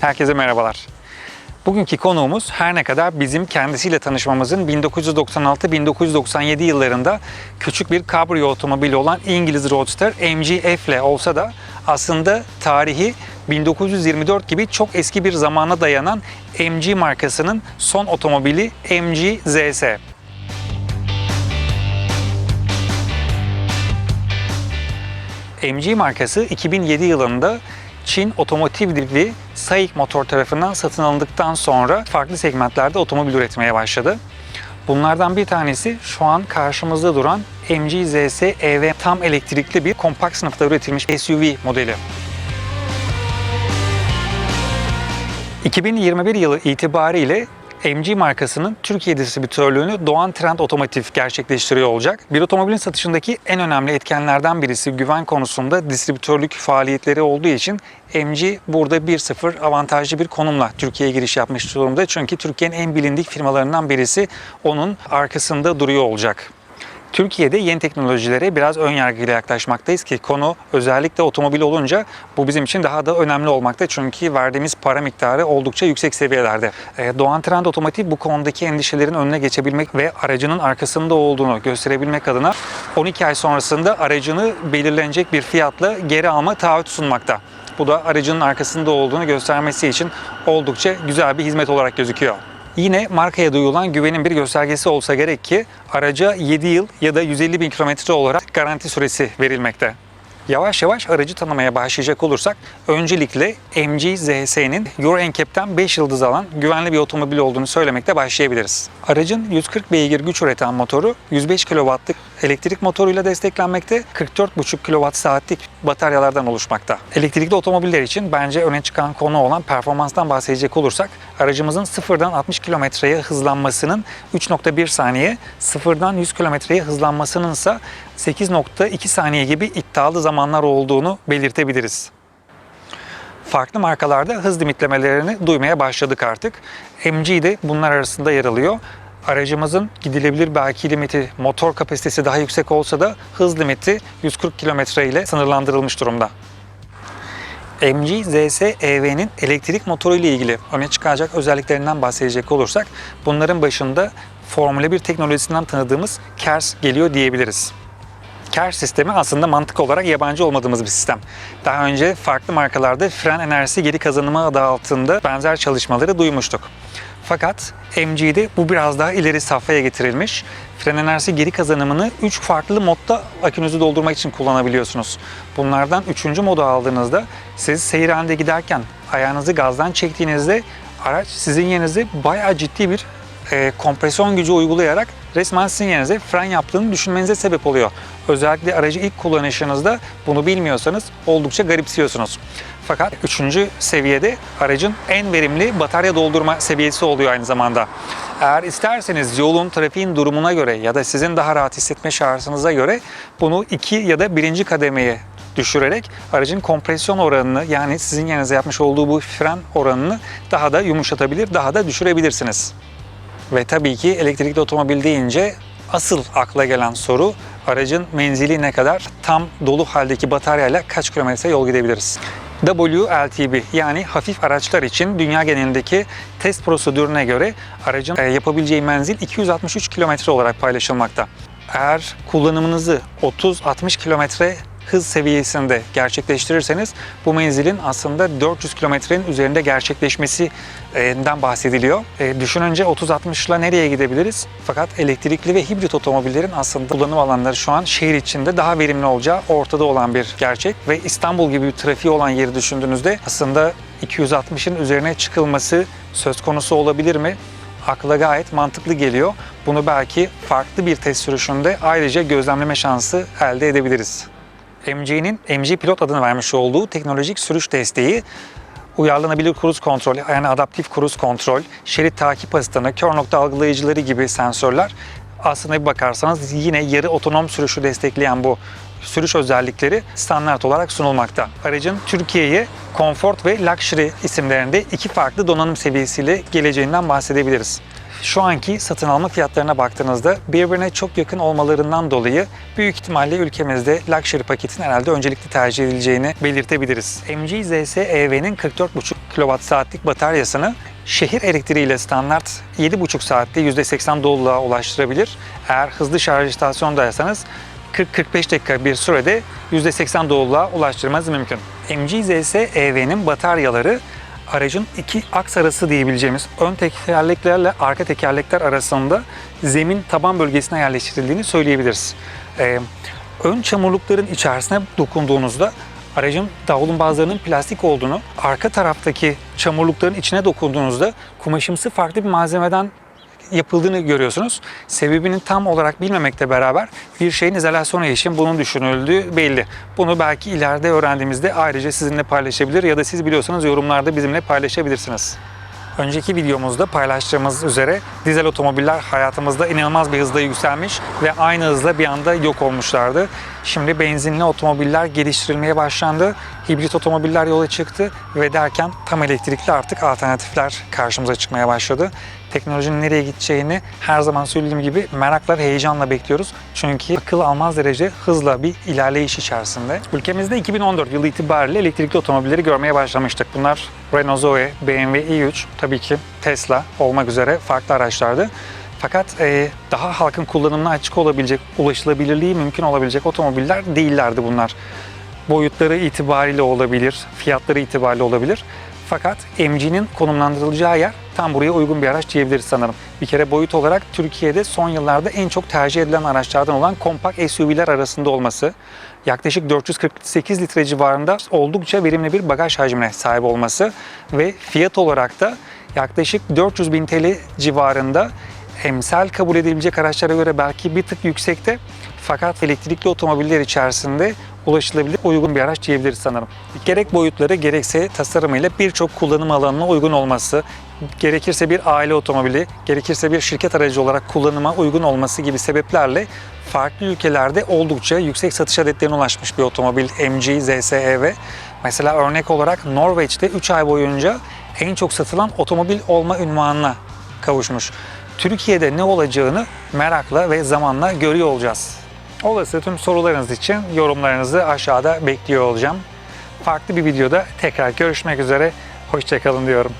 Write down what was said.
Herkese merhabalar. Bugünkü konuğumuz her ne kadar bizim kendisiyle tanışmamızın 1996-1997 yıllarında küçük bir kabrio otomobili olan İngiliz Roadster MG F ile olsa da aslında tarihi 1924 gibi çok eski bir zamana dayanan MG markasının son otomobili MG ZS. MG markası 2007 yılında Çin otomotiv devi SAIC Motor tarafından satın alındıktan sonra farklı segmentlerde otomobil üretmeye başladı. Bunlardan bir tanesi şu an karşımızda duran MG ZS EV tam elektrikli bir kompakt sınıfta üretilmiş SUV modeli. 2021 yılı itibariyle MG markasının Türkiye distribütörlüğünü Doğan Trend Otomotiv gerçekleştiriyor olacak. Bir otomobilin satışındaki en önemli etkenlerden birisi güven konusunda distribütörlük faaliyetleri olduğu için MG burada 1-0 avantajlı bir konumla Türkiye'ye giriş yapmış durumda. Çünkü Türkiye'nin en bilindik firmalarından birisi onun arkasında duruyor olacak. Türkiye'de yeni teknolojilere biraz ön yargıyla yaklaşmaktayız ki konu özellikle otomobil olunca bu bizim için daha da önemli olmakta. Çünkü verdiğimiz para miktarı oldukça yüksek seviyelerde. Ee, Doğan Trend Otomotiv bu konudaki endişelerin önüne geçebilmek ve aracının arkasında olduğunu gösterebilmek adına 12 ay sonrasında aracını belirlenecek bir fiyatla geri alma taahhüt sunmakta. Bu da aracının arkasında olduğunu göstermesi için oldukça güzel bir hizmet olarak gözüküyor. Yine markaya duyulan güvenin bir göstergesi olsa gerek ki araca 7 yıl ya da 150 bin kilometre olarak garanti süresi verilmekte. Yavaş yavaş aracı tanımaya başlayacak olursak öncelikle MG ZS'nin Euro NCAP'ten 5 yıldız alan güvenli bir otomobil olduğunu söylemekte başlayabiliriz. Aracın 140 beygir güç üreten motoru 105 kW'lık elektrik motoruyla desteklenmekte, 44,5 kWh saatlik bataryalardan oluşmakta. Elektrikli otomobiller için bence öne çıkan konu olan performanstan bahsedecek olursak aracımızın sıfırdan 60 kilometreye hızlanmasının 3.1 saniye, sıfırdan 100 kilometreye hızlanmasının ise 8.2 saniye gibi iddialı zamanlar olduğunu belirtebiliriz. Farklı markalarda hız limitlemelerini duymaya başladık artık. MG de bunlar arasında yer alıyor. Aracımızın gidilebilir belki limiti motor kapasitesi daha yüksek olsa da hız limiti 140 km ile sınırlandırılmış durumda. MG ZS EV'nin elektrik motoru ile ilgili öne çıkacak özelliklerinden bahsedecek olursak bunların başında Formula 1 teknolojisinden tanıdığımız KERS geliyor diyebiliriz. KERS sistemi aslında mantık olarak yabancı olmadığımız bir sistem. Daha önce farklı markalarda fren enerjisi geri kazanımı adı altında benzer çalışmaları duymuştuk. Fakat MG'de bu biraz daha ileri safhaya getirilmiş. Fren enerjisi geri kazanımını 3 farklı modda akünüzü doldurmak için kullanabiliyorsunuz. Bunlardan 3. modu aldığınızda siz seyir halinde giderken ayağınızı gazdan çektiğinizde araç sizin yerinize bayağı ciddi bir e, kompresyon gücü uygulayarak resmen sizin yerinize fren yaptığını düşünmenize sebep oluyor. Özellikle aracı ilk kullanışınızda bunu bilmiyorsanız oldukça garipsiyorsunuz. Fakat üçüncü seviyede aracın en verimli batarya doldurma seviyesi oluyor aynı zamanda. Eğer isterseniz yolun, trafiğin durumuna göre ya da sizin daha rahat hissetme şartınıza göre bunu iki ya da birinci kademeye düşürerek aracın kompresyon oranını yani sizin yerinize yapmış olduğu bu fren oranını daha da yumuşatabilir, daha da düşürebilirsiniz. Ve tabii ki elektrikli otomobil deyince asıl akla gelen soru aracın menzili ne kadar? Tam dolu haldeki bataryayla kaç kilometre yol gidebiliriz? WLTP yani hafif araçlar için dünya genelindeki test prosedürüne göre aracın e, yapabileceği menzil 263 kilometre olarak paylaşılmakta. Eğer kullanımınızı 30-60 kilometre hız seviyesinde gerçekleştirirseniz bu menzilin aslında 400 kilometrenin üzerinde gerçekleşmesinden bahsediliyor. E, düşününce 30-60 ile nereye gidebiliriz? Fakat elektrikli ve hibrit otomobillerin aslında kullanım alanları şu an şehir içinde daha verimli olacağı ortada olan bir gerçek. Ve İstanbul gibi bir trafiği olan yeri düşündüğünüzde aslında 260'ın üzerine çıkılması söz konusu olabilir mi? akla gayet mantıklı geliyor. Bunu belki farklı bir test sürüşünde ayrıca gözlemleme şansı elde edebiliriz. MG'nin MG Pilot adını vermiş olduğu teknolojik sürüş desteği uyarlanabilir kruz kontrol, yani adaptif kruz kontrol, şerit takip asistanı, kör nokta algılayıcıları gibi sensörler aslında bir bakarsanız yine yarı otonom sürüşü destekleyen bu sürüş özellikleri standart olarak sunulmakta. Aracın Türkiye'ye Comfort ve Luxury isimlerinde iki farklı donanım seviyesiyle geleceğinden bahsedebiliriz. Şu anki satın alma fiyatlarına baktığınızda birbirine çok yakın olmalarından dolayı büyük ihtimalle ülkemizde luxury paketin herhalde öncelikli tercih edileceğini belirtebiliriz. MG ZS EV'nin 44,5 kWh bataryasını şehir elektriğiyle standart 7,5 saatte %80 doluluğa ulaştırabilir. Eğer hızlı şarj istasyondaysanız 40-45 dakika bir sürede %80 doluluğa ulaştırmanız mümkün. MG ZS EV'nin bataryaları aracın iki aks arası diyebileceğimiz ön tekerleklerle arka tekerlekler arasında zemin taban bölgesine yerleştirildiğini söyleyebiliriz. Ee, ön çamurlukların içerisine dokunduğunuzda aracın davlumbazlarının plastik olduğunu, arka taraftaki çamurlukların içine dokunduğunuzda kumaşımsı farklı bir malzemeden yapıldığını görüyorsunuz. Sebebinin tam olarak bilmemekle beraber bir şeyin izolasyonu için bunun düşünüldüğü belli. Bunu belki ileride öğrendiğimizde ayrıca sizinle paylaşabilir ya da siz biliyorsanız yorumlarda bizimle paylaşabilirsiniz. Önceki videomuzda paylaştığımız üzere dizel otomobiller hayatımızda inanılmaz bir hızla yükselmiş ve aynı hızla bir anda yok olmuşlardı. Şimdi benzinli otomobiller geliştirilmeye başlandı. Hibrit otomobiller yola çıktı ve derken tam elektrikli artık alternatifler karşımıza çıkmaya başladı. Teknolojinin nereye gideceğini her zaman söylediğim gibi merakla ve heyecanla bekliyoruz. Çünkü akıl almaz derece hızla bir ilerleyiş içerisinde. Ülkemizde 2014 yılı itibariyle elektrikli otomobilleri görmeye başlamıştık. Bunlar Renault Zoe, BMW i3, tabii ki Tesla olmak üzere farklı araçlardı. Fakat e, daha halkın kullanımına açık olabilecek, ulaşılabilirliği mümkün olabilecek otomobiller değillerdi bunlar. Boyutları itibariyle olabilir, fiyatları itibariyle olabilir. Fakat MG'nin konumlandırılacağı yer tam buraya uygun bir araç diyebiliriz sanırım. Bir kere boyut olarak Türkiye'de son yıllarda en çok tercih edilen araçlardan olan kompakt SUV'ler arasında olması, yaklaşık 448 litre civarında oldukça verimli bir bagaj hacmine sahip olması ve fiyat olarak da yaklaşık 400 bin TL civarında emsal kabul edilebilecek araçlara göre belki bir tık yüksekte fakat elektrikli otomobiller içerisinde ulaşılabilir uygun bir araç diyebiliriz sanırım. Gerek boyutları gerekse tasarımıyla birçok kullanım alanına uygun olması, gerekirse bir aile otomobili, gerekirse bir şirket aracı olarak kullanıma uygun olması gibi sebeplerle farklı ülkelerde oldukça yüksek satış adetlerine ulaşmış bir otomobil MG ZSEV. Mesela örnek olarak Norveç'te 3 ay boyunca en çok satılan otomobil olma ünvanına kavuşmuş. Türkiye'de ne olacağını merakla ve zamanla görüyor olacağız. Olası tüm sorularınız için yorumlarınızı aşağıda bekliyor olacağım. Farklı bir videoda tekrar görüşmek üzere. Hoşçakalın diyorum.